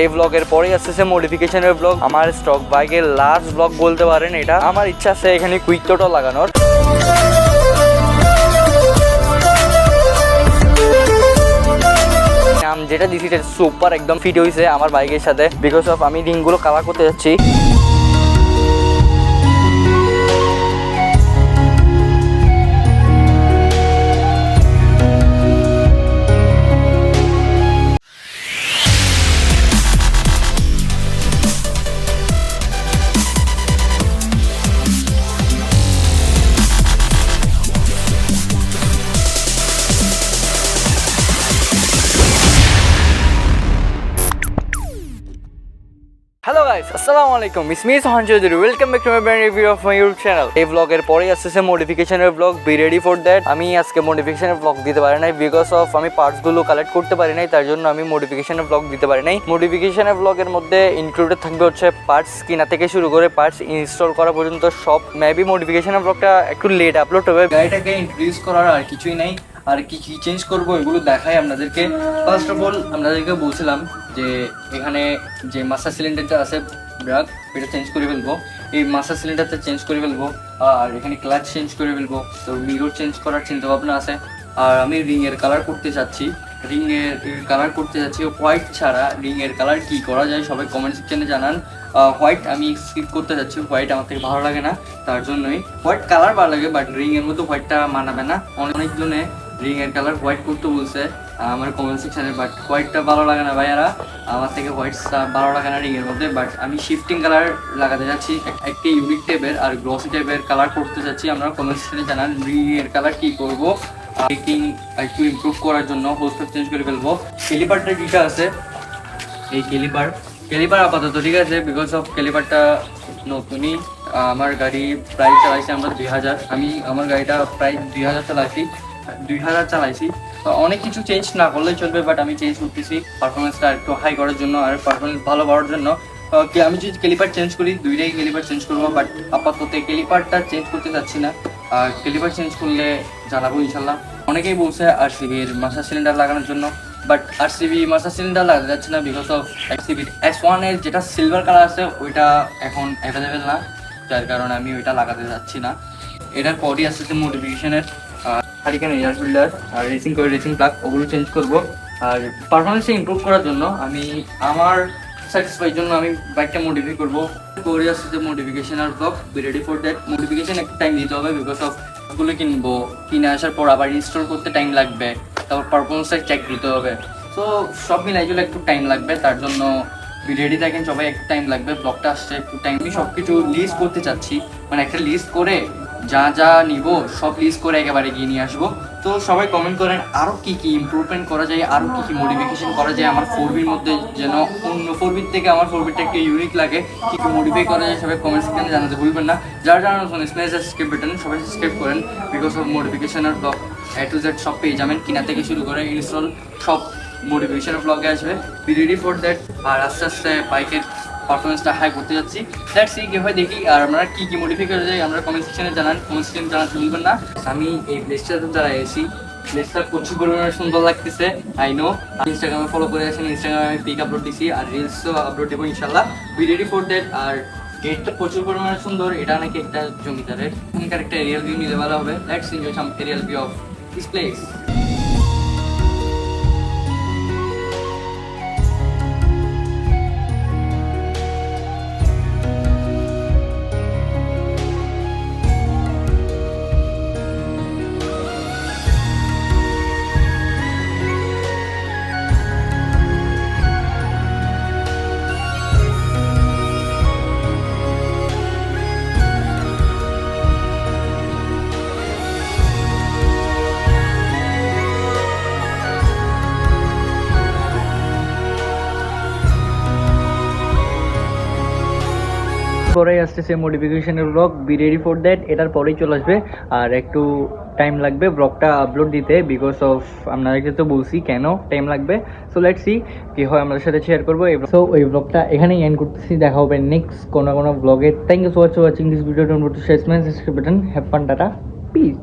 এই ব্লগের পরে আসতেছে মডিফিকেশনের ব্লগ আমার স্টক বাইকের লাস্ট ব্লগ বলতে পারেন এটা। আমার ইচ্ছা আছে এখানে কুইক টোটো লাগানোর। যেটা দিছি, সেটা সুপার একদম ফিট হয়েছে আমার বাইকের সাথে। বিকজ অফ আমি রিংগুলো কালার করতে যাচ্ছি। হ্যালো গাইস আসসালামু আলাইকুম is me Sohan Chowdhury welcome back to my brand review of my YouTube channel এই ব্লগের পরেই আসতেছে মডিফিকেশনের blog be ready for that আমি আজকে মডিফিকেশনের ব্লগ দিতে পারি নাই বিকজ অফ আমি পার্টসগুলো কালেক্ট করতে পারি নাই, তার জন্য আমি মডিফিকেশনের ব্লগ দিতে পারি নাই। মডিফিকেশনের ব্লগের মধ্যে ইনক্লুডেড থাকবে হচ্ছে পার্টস কিনা থেকে শুরু করে পার্টস ইনস্টল করা পর্যন্ত সব। মেবি মডিফিকেশনের ব্লগটা একটু লেট আপলোড হবে। গাড়িটাকে ইন্ট্রোডিউস করার আর কিছুই নাই। আর কি কি চেঞ্জ করব এগুলো দেখাই আপনাদেরকে। ফার্স্ট অফ অল আপনাদেরকে বলছিলাম যে এখানে যে মাস্টার সিলিন্ডারটা আছে, ব্রাক, এটা চেঞ্জ করে ফেলব। এই মাস্টার সিলিন্ডারটা চেঞ্জ করে ফেলব, আর এখানে ক্লাচ চেঞ্জ করে ফেলব। তো মিরর চেঞ্জ করার চিন্তা ভাবনা আছে। আর আমি রিংয়ের কালার করতে চাচ্ছি। রিং এর কালার করতে চাচ্ছি হোয়াইট ছাড়া রিংয়ের কালার কি করা যায় সবাই কমেন্ট সেকশনে জানান। হোয়াইট আমি স্কিপ করতে চাচ্ছি হোয়াইট আমার থেকে ভালো লাগে না, তার জন্যই। হোয়াইট কালার ভালো লাগে বাট রিং এর মধ্যে হোয়াইটটা মানাবে না। অনেকজনে রিং এর কালার হোয়াইট করতে বলছে। আমার কমেন্ট সেকশনে বাট হোয়াইটটা ভালো লাগে না ভাইয়ারা। আমার থেকে হোয়াইটটা ভালো লাগে না রিংয়ের মধ্যে বাট আমি শিফটিং কালার লাগাতে এক- একটি ইউনিক টাইপের আর গ্লসি টাইপের কালার করতে যাচ্ছি। আমরা কমেন্ট সেকশনে জানান রিং এর কালার কি করব। মেকিং একটু ইমপ্রুভ করার জন্য হোস্ট চেঞ্জ করে ফেলব। ক্যালিপারটা যেটা আছে? এই ক্যালিপার ক্যালিপার আপাতত, ঠিক আছে? বিকজ অফ ক্যালিপারটা নতুনই আমার গাড়ি প্রায় চালাইছি আমরা দুই হাজার। আমি আমার গাড়িটা প্রায় দুই হাজার চালাইছি। দুই হাজার চালাইছি। তো অনেক কিছু চেঞ্জ না করলেই চলবে বাট আমি চেঞ্জ করতেছি। পারফরমেন্সটা একটু হাই করার জন্য আর পারফরমেন্স ভালো করার জন্য। আমি যদি ক্যালিপার চেঞ্জ করি, দুইটাই ক্যালিপার চেঞ্জ করব বাট আপাতত ক্যালিপারটা চেঞ্জ করতে চাচ্ছি না। আর ক্যালিপার চেঞ্জ করলে জানাব ইনশাল্লাহ। অনেকেই বলছে আর সিবির মাস্টার সিলিন্ডার লাগানোর জন্য বাট আর সিবি মাস্টার সিলিন্ডার লাগাতে যাচ্ছে না বিকজ অফ সিবি এস ওয়ানের যেটা সিলভার কালার আছে, ওইটা এখন অ্যাভেলেবেল না। যার কারণে আমি ওইটা লাগাতে যাচ্ছি না। এটার পরই আসতেছে মডিফিকেশনের হারিকেন এয়ার ফিল্টার আর রেসিং করে রেসিং প্লাগ ওগুলো চেঞ্জ করব। আর পারফরমেন্সে ইমপ্রুভ করার জন্য আমি, আমার স্যাটিসফাইয়ের জন্য আমি বাইকটা মডিফাই করব। করে আসছে যে modification R blog be ready for that modification একটা টাইম দিতে হবে বিকজ অফ ওগুলো কিনবো। কিনে আসার পর আবার ইনস্টল করতে টাইম লাগবে। তারপর পারফরমেন্সটা চেক দিতে হবে। তো সব মিলাই জুলে একটু টাইম লাগবে। তার জন্য রেডি থাকেন সবাই, একটু টাইম লাগবে। ব্লগটা আসছে, একটু টাইম আমি সব কিছু লিস্ট করতে চাচ্ছি। মানে একটা লিস্ট করে যা যা নিব, সব লিস্ট করে একেবারে গিয়ে নিয়ে আসব। তো সবাই কমেন্ট করেন আরও কি কি ইমপ্রুভমেন্ট করা যায় আরও কী কী মডিফিকেশন করা যায়, আমার ফোর বির মধ্যে যেন অন্য ফোর বির থেকে আমার ফোর বিটা একটু ইউনিক লাগে, কী কী মডিফাই করা যায় সবাই কমেন্ট সেকশনে জানাতে ভুলবেন না। যারা জানানো শোনেন স্পেস সাবস্ক্রাইব বাটন সবাই সাবস্ক্রাইব করেন বিকজ অফ মডিফিকেশন আর ব্লগ এ টু জেড সব পেয়ে যাবেন। কিনা থেকে শুরু করে ইনস্টল সব মোটিভেশন ব্লগে আসবে। বি রেডি ফর দ্যাট আর আস্তে আস্তে বাইকের পারফরমেন্সটা হাই করতে যাচ্ছি। দ্যাট সি কি হয়, দেখি আর আমরা কি কি মডিফাই করে যাই আমরা কমেন্ট সেকশনে জানান। কমেন্ট সেকশনে জানাতে ভুলবেন না। আমি এই প্লেসটা তো যারা এসি প্লেসটা প্রচুর পরিমাণে সুন্দর লাগতেছে আই নো ইনস্টাগ্রামে ফলো করে আসেন ইনস্টাগ্রামে আমি পিক আপলোড দিছি আর রিলসও আপলোড দেবো ইনশাল্লাহ উই রেডি ফর দ্যাট আর গেটটা প্রচুর পরিমাণে সুন্দর, এটা নাকি একটা জমিদারের। এখানকার একটা এরিয়াল ভিউ নিলে ভালো হবে। Let's enjoy some aerial view of this place পরেই আসতেছে মডিফিকেশনের blog be ready for that এটার পরেই চলে আসবে। আর একটু টাইম লাগবে ব্লগটা আপলোড দিতে বিকজ অফ আপনাদেরকে তো বলছি কেন টাইম লাগবে। সো লেট সি কি হয় আমাদের সাথে শেয়ার করব সো ওই ব্লগটা এখানেই এন্ড করতেছি, দেখা হবে নেক্সট কোনো কোনো ব্লগে thank you so much watching this video don't to share button have fun tata peace